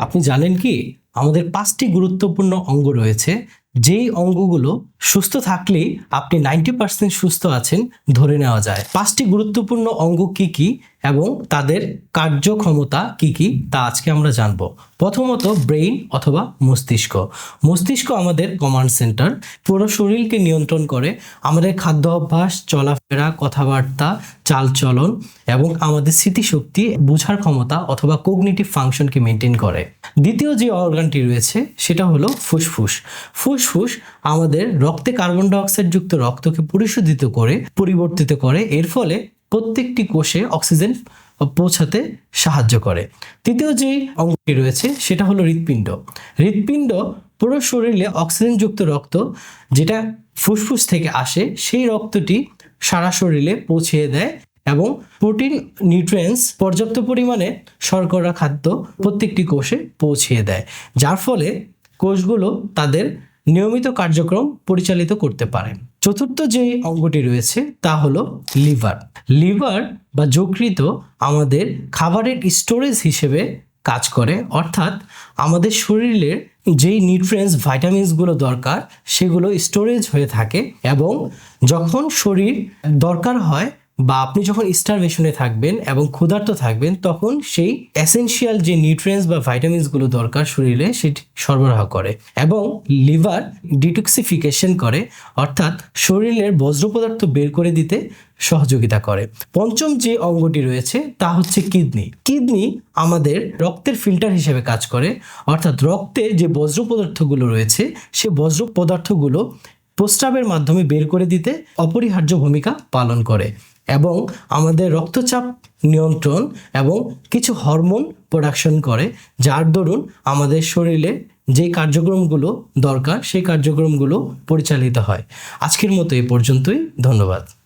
আপনি জানেন কি? আমাদের পাঁচটি গুরুত্বপূর্ণ অঙ্গ রয়েছে। যেই অঙ্গগুলো সুস্থ থাকলেই আপনি নাইনটি পার্সেন্ট সুস্থ আছেন, ধরে নেওয়া যায়। পাঁচটি গুরুত্বপূর্ণ অঙ্গ কি কি এবং তাদের কার্যক্ষমতা কি কি তা আজকে আমরা জানব। প্রথমত ব্রেইন অথবা মস্তিষ্ক। মস্তিষ্ক আমাদের কমান্ড সেন্টার। পুরো শরীরকে নিয়ন্ত্রণ করে। আমাদের খাদ্য অভ্যাস, চলাফেরা, কথাবার্তা, চালচলন এবং আমাদের স্মৃতিশক্তি, বোঝার ক্ষমতা অথবা কোগনিটিভ ফাংশনকে মেনটেন করে। দ্বিতীয় যে অর্গানটি রয়েছে, সেটা হলো ফুসফুস। ফুসফুস আমাদের রক্তে কার্বন ডাইঅক্সাইড যুক্ত রক্তকে পরিশোধিত করে, পরিবর্তিত করে, এর ফলে প্রত্যেকটি কোষে অক্সিজেন পৌঁছাতে সাহায্য করে। তৃতীয় যে অঙ্গটি রয়েছে, সেটা হলো হৃৎপিণ্ড। হৃৎপিণ্ড পুরো শরীরে অক্সিজেনযুক্ত রক্ত, যেটা ফুসফুস থেকে আসে, সেই রক্তটি সারা শরীরে পৌঁছিয়ে দেয় এবং প্রোটিন নিউট্রিয়েন্টস পর্যাপ্ত পরিমাণে শর্করা, খাদ্য প্রত্যেকটি কোষে পৌঁছিয়ে দেয়। যার ফলে কোষগুলো তাদের নিয়মিত কার্যক্রম পরিচালিত করতে পারে চতুর্থ যে অঙ্গটি রয়েছে তা হলো লিভার। লিভার বা যকৃত আমাদের খাবারের স্টোরেজ হিসেবে কাজ করে, অর্থাৎ আমাদের শরীরের যেই নিউট্রিয়েন্টস ভাইটামিনসগুলো দরকার সেগুলো স্টোরেজ হয়ে থাকে এবং যখন শরীর দরকার হয় বা আপনি যখন স্টারভেশনে থাকবেন এবং ক্ষুধার্ত থাকবেন, তখন সেই এসেনশিয়াল যে নিউট্রিয়েন্টস বা ভাইটামিনসগুলো দরকার শরীরে, সেটি সরবরাহ করে এবং লিভার ডিটক্সিফিকেশন করে, অর্থাৎ শরীরের বজ্র পদার্থ বের করে দিতে সহযোগিতা করে। পঞ্চম যে অঙ্গটি রয়েছে, তা হচ্ছে কিডনি কিডনি আমাদের রক্তের ফিল্টার হিসেবে কাজ করে, অর্থাৎ রক্তে যে বজ্র পদার্থগুলো রয়েছে, সে বজ্র পদার্থগুলো প্রস্রাবের মাধ্যমে বের করে দিতে অপরিহার্য ভূমিকা পালন করে এবং আমাদের রক্তচাপ নিয়ন্ত্রণ এবং কিছু হরমোন প্রোডাকশন করে, যার দরুন আমাদের শরীরে যে কার্যক্রমগুলো দরকার, সেই কার্যক্রমগুলো পরিচালিত হয়। আজকের মতো এই পর্যন্তই। ধন্যবাদ।